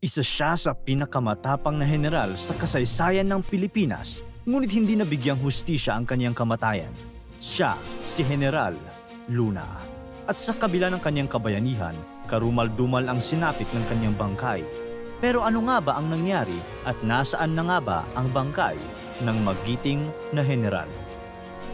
Isa siya sa pinakamatapang na general sa kasaysayan ng Pilipinas, ngunit hindi nabigyang hustisya ang kanyang kamatayan. Siya, si General Luna. At sa kabila ng kanyang kabayanihan, karumal-dumal ang sinapit ng kanyang bangkay. Pero ano nga ba ang nangyari at nasaan na nga ba ang bangkay ng magiting na general?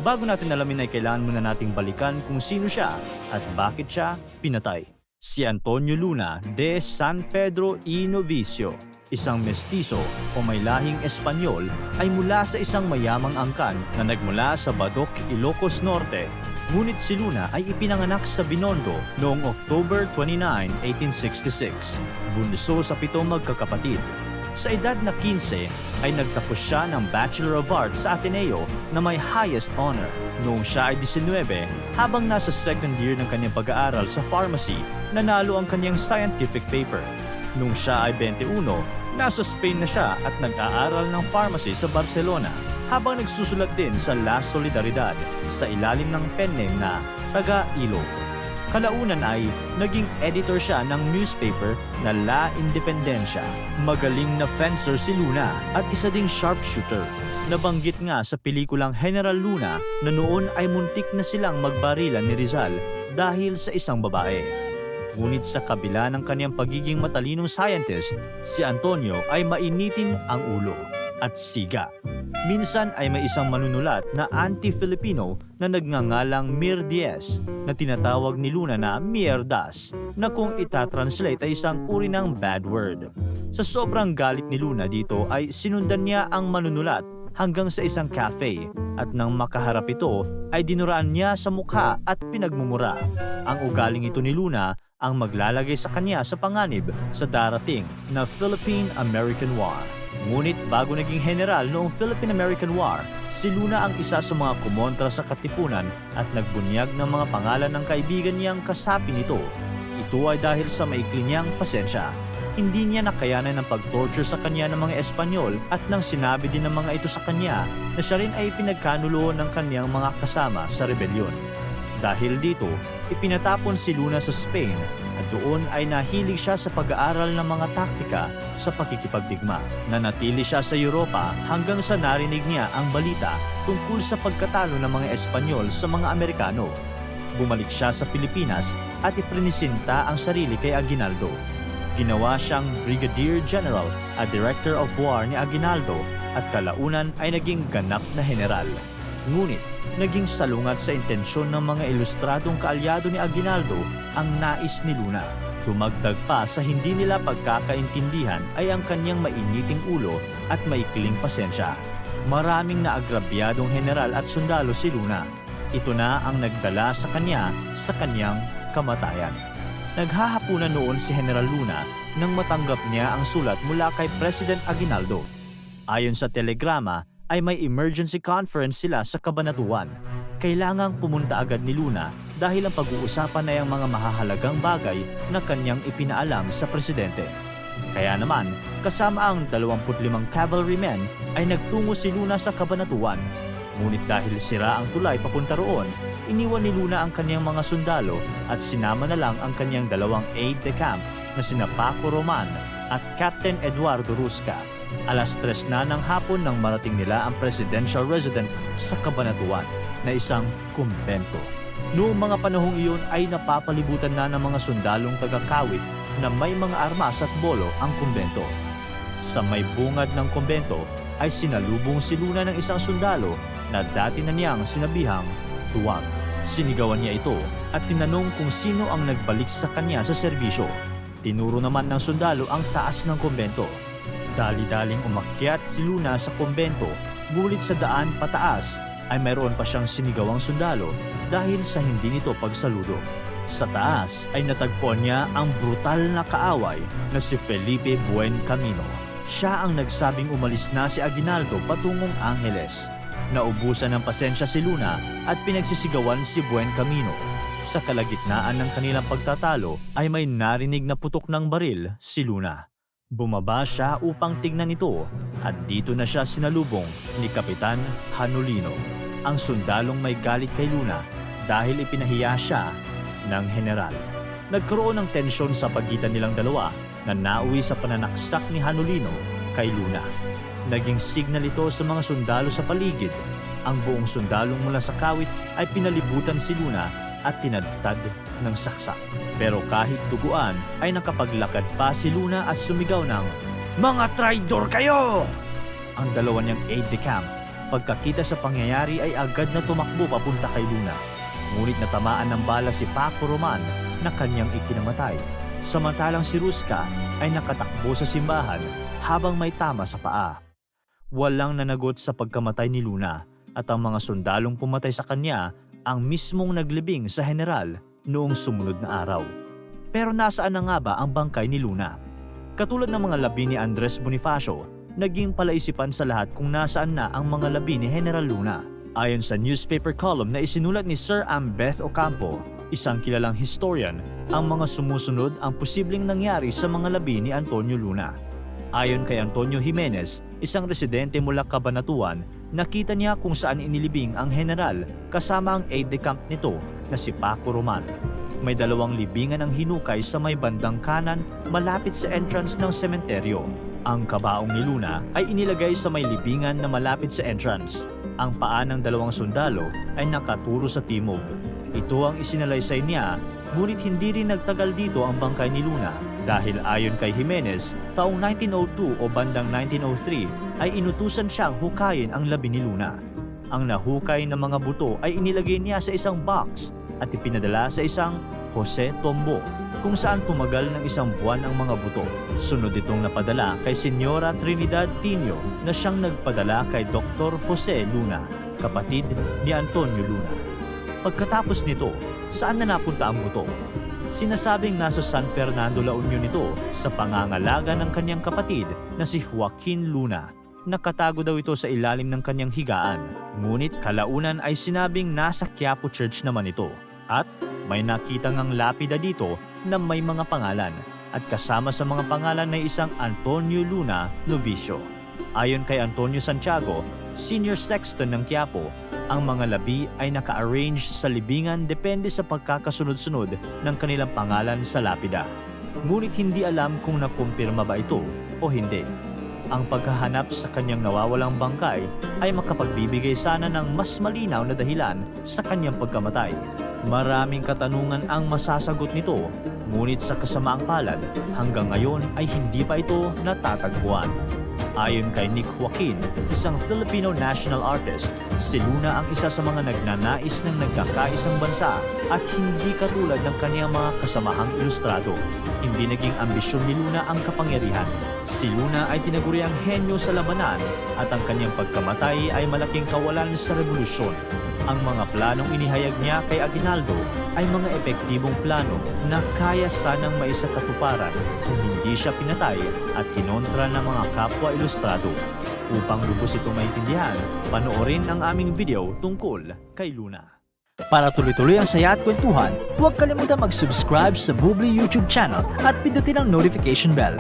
Bago natin alamin ay kailangan muna nating balikan kung sino siya at bakit siya pinatay. Si Antonio Luna de San Pedro y Novicio, isang mestizo o may lahing Espanyol ay mula sa isang mayamang angkan na nagmula sa Badok, Ilocos Norte. Ngunit si Luna ay ipinanganak sa Binondo noong October 29, 1866, bunso sa pitong magkakapatid. Sa edad na 15 ay nagtapos siya ng Bachelor of Arts sa Ateneo na may highest honor. Noong siya ay 19, habang nasa second year ng kanyang pag-aaral sa pharmacy, nanalo ang kanyang scientific paper. Noong siya ay 21, nasa Spain na siya at nag-aaral ng pharmacy sa Barcelona habang nagsusulat din sa La Solidaridad sa ilalim ng pen name na Taga Ilog. Kalaunan ay naging editor siya ng newspaper na La Independencia. Magaling na fencer si Luna at isa ding sharpshooter. Nabanggit nga sa pelikulang General Luna na noon ay muntik na silang magbarilan ni Rizal dahil sa isang babae. Ngunit sa kabila ng kanyang pagiging matalinong scientist, si Antonio ay mainitin ang ulo at siga. Minsan ay may isang manunulat na anti-Filipino na nagngangalang Mir Diaz na tinatawag ni Luna na mierdas na kung itatranslate ay isang uri ng bad word. Sa sobrang galit ni Luna dito ay sinundan niya ang manunulat hanggang sa isang cafe at nang makaharap ito ay dinuraan niya sa mukha at pinagmumura. Ang ugaling ito ni Luna ang maglalagay sa kanya sa panganib sa darating na Philippine-American War. Ngunit bago naging general noong Philippine-American War, si Luna ang isa sa mga kumontra sa katipunan at nagbunyag ng mga pangalan ng kaibigan niyang kasapi nito. Ito ay dahil sa maikli niyang pasensya. Hindi niya nakayanan ng pag-torture sa kanya ng mga Espanyol at nang sinabi din ng mga ito sa kanya na siya rin ay pinagkanulo ng kanyang mga kasama sa rebelyon. Dahil dito, ipinatapon si Luna sa Spain at doon ay nahilig siya sa pag-aaral ng mga taktika sa pakikipagdigma. Nanatili siya sa Europa hanggang sa narinig niya ang balita tungkol sa pagkatalo ng mga Espanyol sa mga Amerikano. Bumalik siya sa Pilipinas at iprinisinta ang sarili kay Aguinaldo. Ginawa siyang Brigadier General at Director of War ni Aguinaldo at kalaunan ay naging ganap na general. Ngunit, naging salungat sa intensyon ng mga ilustradong kaalyado ni Aguinaldo ang nais ni Luna. Tumagdag pa sa hindi nila pagkakaintindihan ay ang kanyang mainiting ulo at maikling pasensya. Maraming naagrabyadong general at sundalo si Luna. Ito na ang nagdala sa kanya sa kanyang kamatayan. Naghahapunan noon si General Luna nang matanggap niya ang sulat mula kay President Aguinaldo. Ayon sa telegrama, ay may emergency conference sila sa Kabanatuan. Kailangang pumunta agad ni Luna dahil ang pag-uusapan ay ang mga mahahalagang bagay na kanyang ipinaalam sa presidente. Kaya naman, kasama ang 25 cavalrymen ay nagtungo si Luna sa Kabanatuan. Ngunit dahil sira ang tulay papunta roon, iniwan ni Luna ang kanyang mga sundalo at sinama na lang ang kanyang dalawang aide-de-camp na sina Paco Roman at Captain Eduardo Rusca. Alas tres na ng hapon nang marating nila ang presidential resident sa Kabanatuan na isang kumbento. Noong mga panahong iyon ay napapalibutan na ng mga sundalong taga-kawit na may mga armas at bolo ang kumbento. Sa may bungad ng kumbento ay sinalubong si Luna ng isang sundalo na dati na niyang sinabihang tuwag. Sinigawan niya ito at tinanong kung sino ang nagbalik sa kanya sa serbisyo. Tinuro naman ng sundalo ang taas ng kumbento. Dali-daling umakyat si Luna sa kumbento, gulit sa daan pataas ay mayroon pa siyang sinigawang sundalo dahil sa hindi nito pagsaludo. Sa taas ay natagpuan niya ang brutal na kaaway na si Felipe Buen Camino. Siya ang nagsabing umalis na si Aguinaldo patungong Angeles. Naubusan ng pasensya si Luna at pinagsisigawan si Buen Camino. Sa kalagitnaan ng kanilang pagtatalo ay may narinig na putok ng baril si Luna. Bumaba siya upang tignan ito at dito na siya sinalubong ni Kapitan Hanulino, ang sundalong may galit kay Luna dahil ipinahiya siya ng general. Nagkaroon ng tensyon sa pagitan nilang dalawa na nauwi sa pananaksak ni Hanulino kay Luna. Naging signal ito sa mga sundalo sa paligid. Ang buong sundalong mula sa kawit ay pinalibutan si Luna at tinadtad ng saksak. Pero kahit duguan ay nakapaglakad pa si Luna at sumigaw ng Mga traidor kayo! Ang dalawa niyang aide-de-camp pagkakita sa pangyayari ay agad na tumakbo papunta kay Luna. Ngunit natamaan ng bala si Paco Roman na kanyang ikinamatay. Samantalang si Ruska ay nakatakbo sa simbahan habang may tama sa paa. Walang nanagot sa pagkamatay ni Luna at ang mga sundalong pumatay sa kanya ang mismong naglibing sa general noong sumunod na araw. Pero nasaan na nga ba ang bangkay ni Luna? Katulad ng mga labi ni Andres Bonifacio, naging palaisipan sa lahat kung nasaan na ang mga labi ni General Luna. Ayon sa newspaper column na isinulat ni Sir Ambeth Ocampo, isang kilalang historian, ang mga sumusunod ang posibleng nangyari sa mga labi ni Antonio Luna. Ayon kay Antonio Jimenez, isang residente mula Cabanatuan, nakita niya kung saan inilibing ang general kasama ang aide-de-camp nito na si Paco Roman. May dalawang libingan ang hinukay sa may bandang kanan malapit sa entrance ng sementeryo. Ang kabaong ni Luna ay inilagay sa may libingan na malapit sa entrance. Ang paa ng dalawang sundalo ay nakaturo sa timog. Ito ang isinalaysay niya, ngunit hindi rin nagtagal dito ang bangkay ni Luna dahil ayon kay Jimenez, taong 1902 o bandang 1903 ay inutusan siyang hukayin ang labi ni Luna. Ang nahukay na mga buto ay inilagay niya sa isang box at ipinadala sa isang Jose Tombo kung saan tumagal ng isang buwan ang mga buto. Sunod itong napadala kay Senyora Trinidad Tino na siyang nagpadala kay Dr. Jose Luna, kapatid ni Antonio Luna. Pagkatapos nito, saan na napunta ang buto? Sinasabing nasa San Fernando La Union ito sa pangangalaga ng kanyang kapatid na si Joaquin Luna. Nakatago daw ito sa ilalim ng kanyang higaan. Ngunit kalaunan ay sinabing nasa Quiapo Church naman ito. At may nakita ngang lapida dito na may mga pangalan at kasama sa mga pangalan ay isang Antonio Luna Novicio. Ayon kay Antonio Santiago, senior sexton ng Quiapo, ang mga labi ay naka-arrange sa libingan depende sa pagkakasunod-sunod ng kanilang pangalan sa lapida. Ngunit hindi alam kung nakumpirma ba ito o hindi. Ang paghahanap sa kanyang nawawalang bangkay ay makapagbibigay sana ng mas malinaw na dahilan sa kanyang pagkamatay. Maraming katanungan ang masasagot nito, ngunit sa kasamaang palad, hanggang ngayon ay hindi pa ito natatagpuan. Ayon kay Nick Joaquin, isang Filipino national artist, si Luna ang isa sa mga nagnanais ng nagkakaisang bansa at hindi katulad ng kaniyang mga kasamahang ilustrado. Hindi naging ambisyon ni Luna ang kapangyarihan. Si Luna ay tinaguriang henyo sa labanan at ang kanyang pagkamatay ay malaking kawalan sa revolusyon. Ang mga planong inihayag niya kay Aguinaldo ay mga epektibong plano na kaya sanang maisakatuparan kung hindi siya pinatay at kinontra ng mga kapwa ilustrado. Upang lubos ito maintindihan, panoorin ang aming video tungkol kay Luna. Para tuloy-tuloy ang saya at kwentuhan, huwag kalimutan mag-subscribe sa Bubli YouTube channel at pindutin ang notification bell.